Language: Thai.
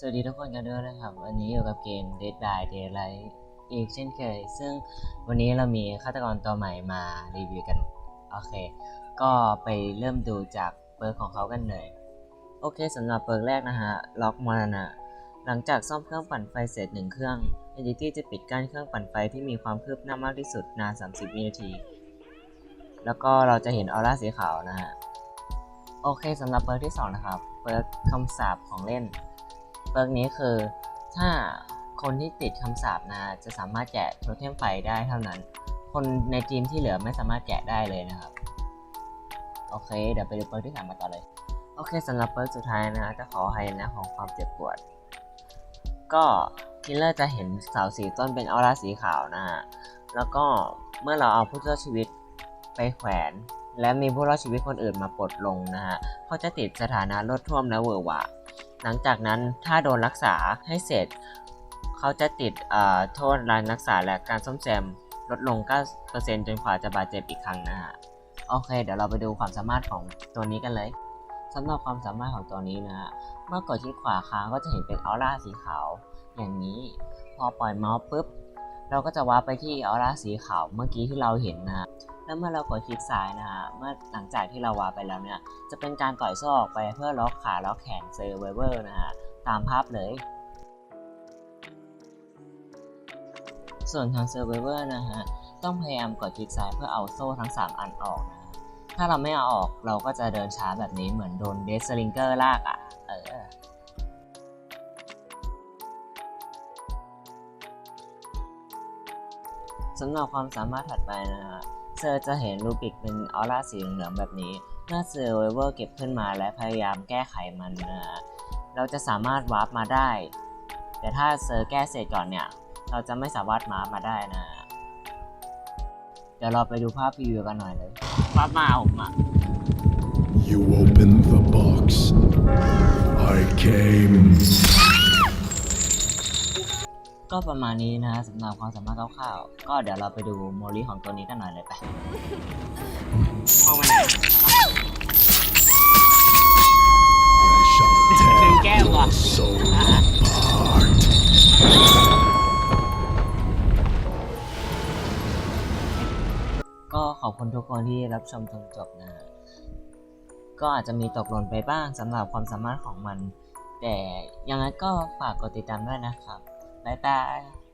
สวัสดีทุกคนกันด้วยนะครับ วันนี้อยู่กับเกม Dead by Daylight อีกเช่นเคย ซึ่งวันนี้เรามีฆาตกรตัวใหม่มารีวิวกัน โอเค ก็ไปเริ่มดูจากเปิร์กของเขากันเลย โอเคสำหรับเปิร์กแรกนะฮะ ล็อกมานะหลังจากซ่อมเครื่องปั่นไฟเสร็จหนึ่งเครื่อง Entity จะปิดกั้นเครื่องปั่นไฟที่มีความคืบหน้ามากที่สุดนาน 30 วินาที แล้วก็เราจะเห็นออร่าสีขาวนะฮะ โอเคสำหรับเปิร์กที่สองนะครับ เปิร์กคำสาปของเล่น เปิร์กนี้คือ ถ้าคนที่ติดคำสาปนะจะสามารถแกะโทเทมไฟได้เท่านั้น คนในทีมที่เหลือไม่สามารถแกะได้เลยนะครับ โอเค เดี๋ยวไปดูเปิร์กที่สามมาต่อเลย โอเคสำหรับเปิร์กสุดท้ายนะจะขอให้นะของความเจ็บปวด ก็คิลเลอร์จะเห็นเสาสีต้นเป็นออร่าสีขาวนะฮะ แล้วก็เมื่อเราเอาผู้รอดชีวิตไปแขวน และมีผู้รอดชีวิตคนอื่นมาปลดลงนะฮะเขาจะติดสถานะลดท่วมและเวอหวะ หลังจากนั้นถ้าโดนรักษาให้เสร็จ เขาจะติดโทษรารรักษาและการซ่อมแซมลดลง 9%จนกว่าจะบาดเจ็บอีกครั้งนะฮะ โอเค เดี๋ยวเราไปดูความสามารถของตัวนี้กันเลยสำหรับความสามารถของตัวนี้นะฮะ เมื่อกดที่ขวาค้างก็จะเห็นเป็นออร่าสีขาว อย่างนี้ พอปล่อยเมาส์ปุ๊บ เราก็จะวาร์ปไปที่ออร่าสีขาวเมื่อกี้ที่เราเห็นนะฮะแล้วเมื่อเรากดคลิกซ้ายนะฮะเมื่อหลังจากที่เราวาร์ปไปแล้วเนี่ย จะเป็นการต่อยโซ่ออกไปเพื่อล็อกขาล็อกแขนเซอร์ไวเวอร์นะฮะตามภาพเลย ส่วนทางเซอร์ไวเวอร์นะฮะต้องพยายามกดคลิกซ้ายเพื่อเอาโซ่ทั้ง 3 อันออกนะฮะถ้าเราไม่เอาออกเราก็จะเดินช้าแบบนี้เหมือนโดนเดสลิงเกอร์ลากอะ เออ สำหรับความสามารถถัดไปนะฮะเซอร์จะเห็นรูบิกเป็นออร่าสีเหลืองๆแบบนี้เมื่อเซอร์ไวเวอร์เก็บขึ้นมาและพยายามแก้ไขมันนะฮะเราจะสามารถวาร์ปมาได้ แต่ถ้าเซอร์แก้เสร็จก่อนเนี่ย เราจะไม่สามารถวาร์ปมาได้นะฮะเดี๋ยวเราไปดูภาพพรีวิวกันหน่อยเลยวาร์ปมาผมอะ You opened the box. I came. ก็ประมาณนี้นะฮะสำหรับความสามารถคร่าวๆก็เดี๋ยวเราไปดูโมลิของตัวนี้กันหน่อยเลยไปห้องมันไหน I shall Đừng tear kêu your à. soul apart. ก็ขอบคุณทุกคนที่รับชมจนจบนะฮะก็อาจจะมีตกหล่นไปบ้างสำหรับความสามารถของมัน แต่ยังไงก็ฝากกดติดตามด้วยนะครับ 拜拜。